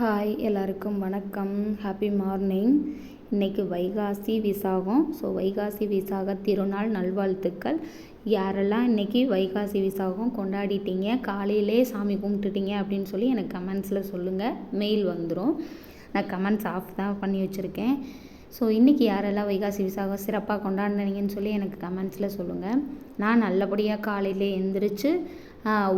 Hi எல்லாருக்கும் வணக்கம். Happy morning இன்றைக்கி வைகாசி விசாகம். ஸோ வைகாசி விசாக திருநாள் நல்வாழ்த்துக்கள். யாரெல்லாம் இன்றைக்கி வைகாசி விசாகம் கொண்டாடிட்டீங்க? காலையிலே சாமி கும்பிட்டுட்டீங்க அப்படின்னு சொல்லி எனக்கு கமெண்ட்ஸில் சொல்லுங்கள் மெயில் வந்துடும் நான் கமெண்ட்ஸ் ஆஃப் தான் பண்ணி வச்சுருக்கேன். ஸோ இன்றைக்கி யாரெல்லாம் வைகாசி விசாகம் சிறப்பாக கொண்டாடினீங்கன்னு சொல்லி எனக்கு கமெண்ட்ஸில் சொல்லுங்கள் நான் நல்லபடியாக காலையிலே எந்திரிச்சு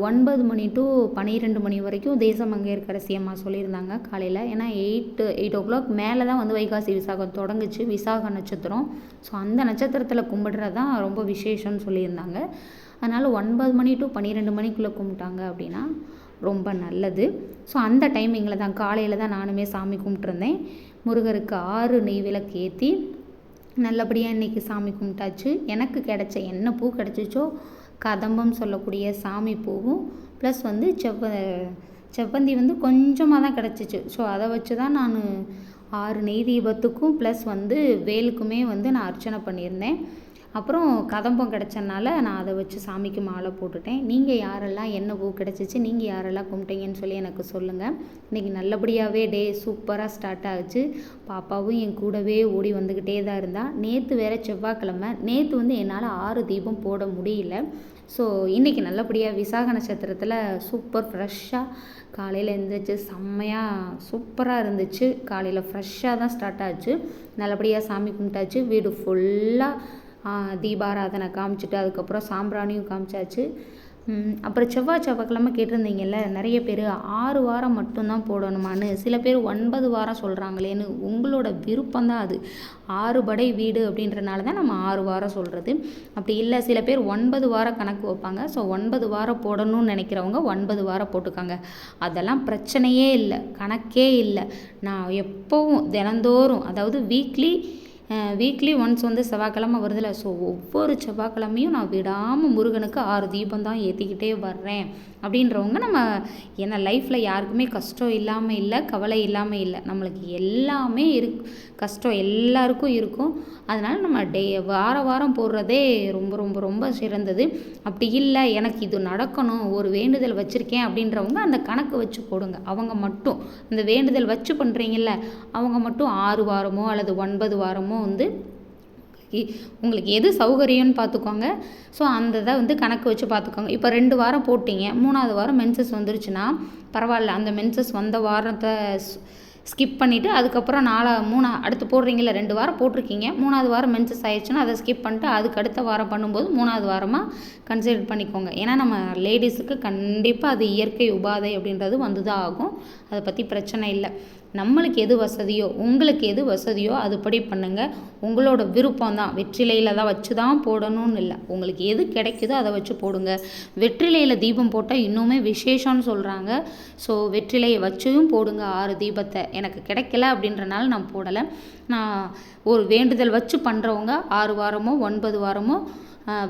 ஒன்பது மணி டு பன்னிரெண்டு மணி வரைக்கும் தேசமங்கையர்கரசி அம்மா சொல்லியிருந்தாங்க காலையில். ஏன்னா எயிட்டு எயிட் ஓ கிளாக் மேலே தான் வந்து வைகாசி விசாகம் தொடங்குச்சு. விசாக நட்சத்திரம். ஸோ அந்த நட்சத்திரத்தில் கும்பிடுறது தான் ரொம்ப விசேஷம்னு சொல்லியிருந்தாங்க. அதனால் ஒன்பது மணி டு பன்னிரெண்டு மணிக்குள்ளே கும்பிட்டாங்க அப்படின்னா ரொம்ப நல்லது. ஸோ அந்த டைமிங்கில் தான் காலையில் தான் நானுமே சாமி கும்பிட்ருந்தேன் முருகருக்கு ஆறு நெய் விளக்கு ஏற்றி நல்லபடியாக இன்றைக்கி சாமி கும்பிட்டாச்சு. எனக்கு கிடச்ச என்ன பூ கிடச்சிச்சோ கதம்பம் சொல்லக்கூடிய சாமி பூவும் ப்ளஸ் வந்து செவ்வ செவ்வந்தி வந்து கொஞ்சமாக தான் கிடச்சிச்சு. ஸோ அதை வச்சு தான் நான் ஆறு நெய் தீபத்துக்கும் ப்ளஸ் வந்து வேலுக்குமே வந்து நான் அர்ச்சனை பண்ணியிருந்தேன். அப்புறம் கதம்பம் கிடச்சனால நான் அதை வச்சு சாமிக்கு மாலை போட்டுட்டேன். நீங்கள் யாரெல்லாம் என்ன பூ கிடச்சிச்சு நீங்கள் யாரெல்லாம் கும்பிட்டீங்கன்னு சொல்லி எனக்கு சொல்லுங்கள் இன்றைக்கி நல்லபடியாகவே டே சூப்பராக ஸ்டார்ட் ஆகிச்சு பாப்பாவும் என் கூடவே ஓடி வந்துக்கிட்டே தான் இருந்தால் நேற்று வேறு செவ்வாய்க்கிழமை. நேற்று வந்து என்னால் ஆறு தீபம் போட முடியல. ஸோ இன்றைக்கி நல்லபடியாக விசாக நட்சத்திரத்தில் சூப்பர் ஃப்ரெஷ்ஷாக காலையில் எழுந்திரிச்சு செம்மையாக சூப்பராக இருந்துச்சு. காலையில் ஃப்ரெஷ்ஷாக தான் ஸ்டார்ட் ஆச்சு. நல்லபடியாக சாமி கும்பிட்டாச்சு. வீடு ஃபுல்லாக தீபாராதனை காமிச்சிட்டு அதுக்கப்புறம் சாம்பிராணியும் காமிச்சாச்சு. அப்புறம் செவ்வாய் செவ்வாய்க்கிழமை கேட்டிருந்தீங்கல்ல நிறைய பேர் ஆறு வாரம் மட்டும்தான் போடணுமான்னு சில பேர் ஒன்பது வாரம் சொல்கிறாங்களேன்னு உங்களோட விருப்பம் தான் அது. ஆறு படை வீடு அப்படின்றனால தான் நம்ம ஆறு வாரம் சொல்கிறது அப்படி இல்லை சில பேர் ஒன்பது வாரம் கணக்கு வைப்பாங்க. ஸோ ஒன்பது வாரம் போடணும்னு நினைக்கிறவங்க ஒன்பது வாரம் போட்டுக்காங்க. அதெல்லாம் பிரச்சனையே இல்லை கணக்கே இல்லை. நான் எப்போவும் தினந்தோறும் அதாவது வீக்லி வீக்லி ஒன்ஸ் வந்து செவ்வாய்க்கிழமை வருதில்ல ஸோ ஒவ்வொரு செவ்வாய்க்கிழமையும் நான் விடாமல் முருகனுக்கு ஆறு தீபம் தான் ஏற்றிக்கிட்டே வர்றேன். அப்படின்றவங்க நம்ம என்ன லைஃப்பில் யாருக்குமே கஷ்டம் இல்லாமல் இல்லை கவலை இல்லாமல் இல்லை. நம்மளுக்கு எல்லாமே இருக்கு கஷ்டம் எல்லாருக்கும் இருக்கும். அதனால் நம்ம டே வார வாரம் போடுறதே ரொம்ப ரொம்ப ரொம்ப சிறந்தது. அப்படி இல்லை எனக்கு இது நடக்கணும் ஒரு வேண்டுதல் வச்சுருக்கேன் அப்படின்றவங்க அந்த கணக்கு வச்சு போடுங்க. அவங்க மட்டும் அந்த வேண்டுதல் வச்சு பண்ணுறீங்கல்ல அவங்க மட்டும் ஆறு வாரமோ அல்லது ஒன்பது வாரமோ வந்து உங்களுக்கு எது சௌகரியம்னு பார்த்துக்கோங்க. ஸோ அந்த இதை வந்து கணக்கு வச்சு பார்த்துக்கோங்க. இப்போ ரெண்டு வாரம் போட்டிங்க. மூணாவது வாரம் மென்சஸ் வந்துருச்சுன்னா பரவாயில்ல. அந்த மென்சஸ் வந்த வாரத்தை ஸ்கிப் பண்ணிவிட்டு அதுக்கப்புறம் நாலா மூணா அடுத்து போடுறீங்கள ரெண்டு வாரம் போட்டிருக்கீங்க. மூணாவது வாரம் மென்சஸ் ஆயிடுச்சுன்னா அதை ஸ்கிப் பண்ணிட்டு அதுக்கு அடுத்த வாரம் பண்ணும்போது மூணாவது வாரமாக கன்சிடர் பண்ணிக்கோங்க. ஏன்னா நம்ம லேடிஸுக்கு கண்டிப்பாக அது இயற்கை உபாதை அப்படின்றது வந்து தான் ஆகும். அதை பற்றி பிரச்சனை இல்லை. நம்மளுக்கு எது வசதியோ உங்களுக்கு எது வசதியோ அதுபடி பண்ணுங்கள் உங்களோட விருப்பம் தான் வெற்றிலையில் தான் வச்சு தான் போடணும்னு இல்லை. உங்களுக்கு எது கிடைக்குதோ அதை வச்சு போடுங்க. வெற்றிலையில் தீபம் போட்டால் இன்னுமே விசேஷம்னு சொல்கிறாங்க ஸோ வெற்றிலையை வச்சும் போடுங்க ஆறு தீபத்தை. எனக்கு கிடைக்கல அப்படின்றனால நான் போடலை. நான் ஒரு வேண்டுதல் வச்சு பண்ணுறவங்க ஆறு வாரமோ ஒன்பது வாரமோ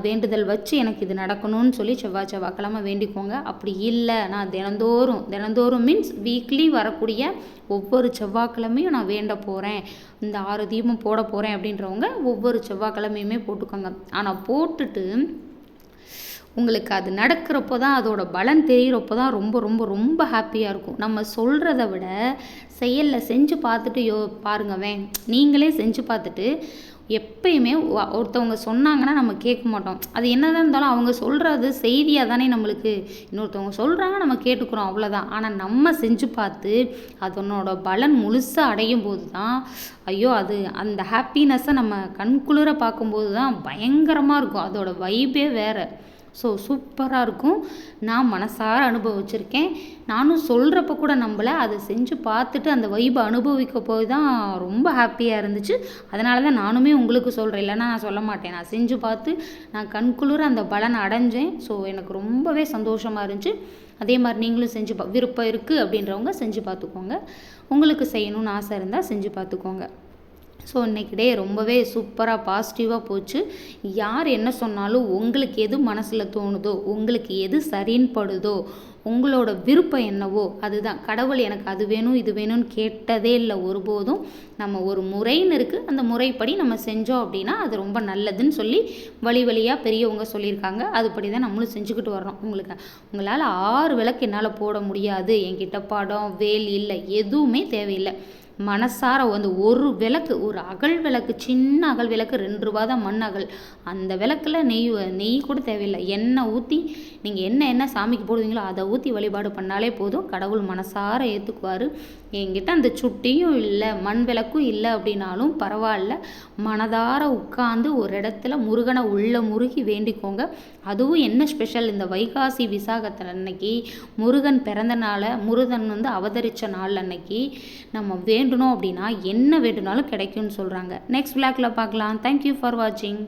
வேண்டுதல் வச்சு எனக்கு இது நடக்கணும்னு சொல்லி செவ்வாய் செவ்வாய்க்கிழமை வேண்டிக்கோங்க. அப்படி இல்லை நான் தினந்தோறும் தினந்தோறும் மீன்ஸ் வீக்லி வரக்கூடிய ஒவ்வொரு செவ்வாய்க்கிழமையும் நான் வேண்ட போகிறேன் இந்த ஆறு தீபம் போட போகிறேன் அப்படின்றவங்க ஒவ்வொரு செவ்வாய்க்கிழமையுமே போட்டுக்கோங்க. ஆனால் போட்டுட்டு உங்களுக்கு அது நடக்கிறப்போ தான் அதோட பலன் தெரிகிறப்போ தான் ரொம்ப ரொம்ப ரொம்ப ஹாப்பியாக இருக்கும். நம்ம சொல்கிறத விட செயலில் செஞ்சு பார்த்துட்டு யோ பாருங்கவேன் நீங்களே செஞ்சு பார்த்துட்டு எப்பயுமே ஒருத்தவங்க சொன்னாங்கன்னா நம்ம கேட்க மாட்டோம். அது என்னதான் இருந்தாலும் அவங்க சொல்கிறது செய்தியாக தானே நம்மளுக்கு. இன்னொருத்தவங்க சொல்கிறாங்க நம்ம கேட்டுக்கிறோம் அவ்வளோதான் ஆனால் நம்ம செஞ்சு பார்த்து அதனோட பலன் முழுசாக அடையும் போது தான் ஐயோ அது அந்த ஹாப்பினஸ்ஸை நம்ம கண்குளிர பார்க்கும்போது தான் பயங்கரமாக இருக்கும். அதோட வைப்பே வேறு. ஸோ சூப்பராக இருக்கும் நான் மனசார அனுபவிச்சிருக்கேன். நானும் சொல்கிறப்ப கூட நம்பலை. அதை செஞ்சு பார்த்துட்டு அந்த வைபை அனுபவிக்க போய் தான் ரொம்ப ஹாப்பியாக இருந்துச்சு. அதனால தான் நானுமே உங்களுக்கு சொல்கிறேன் இல்லைன்னா நான் சொல்ல மாட்டேன். நான் செஞ்சு பார்த்து நான் கண்குளிர அந்த பலனை அடைஞ்சேன். ஸோ எனக்கு ரொம்பவே சந்தோஷமாக இருந்துச்சு. அதே மாதிரி நீங்களும் செஞ்சு பா விருப்பம் இருக்குது அப்படின்றவங்க செஞ்சு பார்த்துக்கோங்க. உங்களுக்கு செய்யணும்னு ஆசை இருந்தால் செஞ்சு பார்த்துக்கோங்க. ஸோ இன்றைக்கி டே ரொம்பவே சூப்பராக பாசிட்டிவாக போச்சு. யார் என்ன சொன்னாலும் உங்களுக்கு எது மனசில் தோணுதோ உங்களுக்கு எது சரின்னு படுதோ உங்களோட விருப்பம் என்னவோ அதுதான். கடவுள் எனக்கு அது வேணும் இது வேணும்னு கேட்டதே இல்லை ஒருபோதும். நம்ம ஒரு முறைன்னு இருக்குது அந்த முறைப்படி நம்ம செஞ்சோம் அப்படின்னா அது ரொம்ப நல்லதுன்னு சொல்லி வழி வழியாக பெரியவங்க சொல்லியிருக்காங்க. அதுபடி தான் நம்மளும் செஞ்சுக்கிட்டு வர்றோம். உங்களுக்கு உங்களால் ஆறு விளக்கு என்னால் போட முடியாது. என்கிட்ட படம் வேல் இல்லை எதுவுமே தேவையில்லை. மனசார வந்து ஒரு விளக்கு ஒரு அகல் விளக்கு சின்ன அகல் விளக்கு ரெண்டு ரூபா தான் மண் அகல். அந்த விளக்கில் நெய் நெய் கூட தேவையில்லை. எண்ணெய் ஊற்றி நீங்கள் என்ன என்ன சாமிக்கு போடுவீங்களோ அதை ஊற்றி வழிபாடு பண்ணாலே போதும். கடவுள் மனசார ஏற்றுக்குவார் என்கிட்ட அந்த சுட்டியும் இல்லை மண் விளக்கும் இல்லை அப்படின்னாலும் பரவாயில்ல. மனதார உட்காந்து ஒரு இடத்துல முருகனை உள்ள முருகி வேண்டிக்கோங்க. அதுவும் என்ன ஸ்பெஷல் இந்த வைகாசி விசாகத்தில் அன்னைக்கு முருகன் பிறந்த நாளை முருகன் வந்து அவதரித்த நாள் அன்னைக்கு நம்ம வே வேண்டணும் அப்படின்னா என்ன வேண்டுனாலும் கிடைக்கும்னு சொல்கிறாங்க நெக்ஸ்ட் விளாக்ல பார்க்கலாம். தேங்க்யூ ஃபார் வாட்சிங்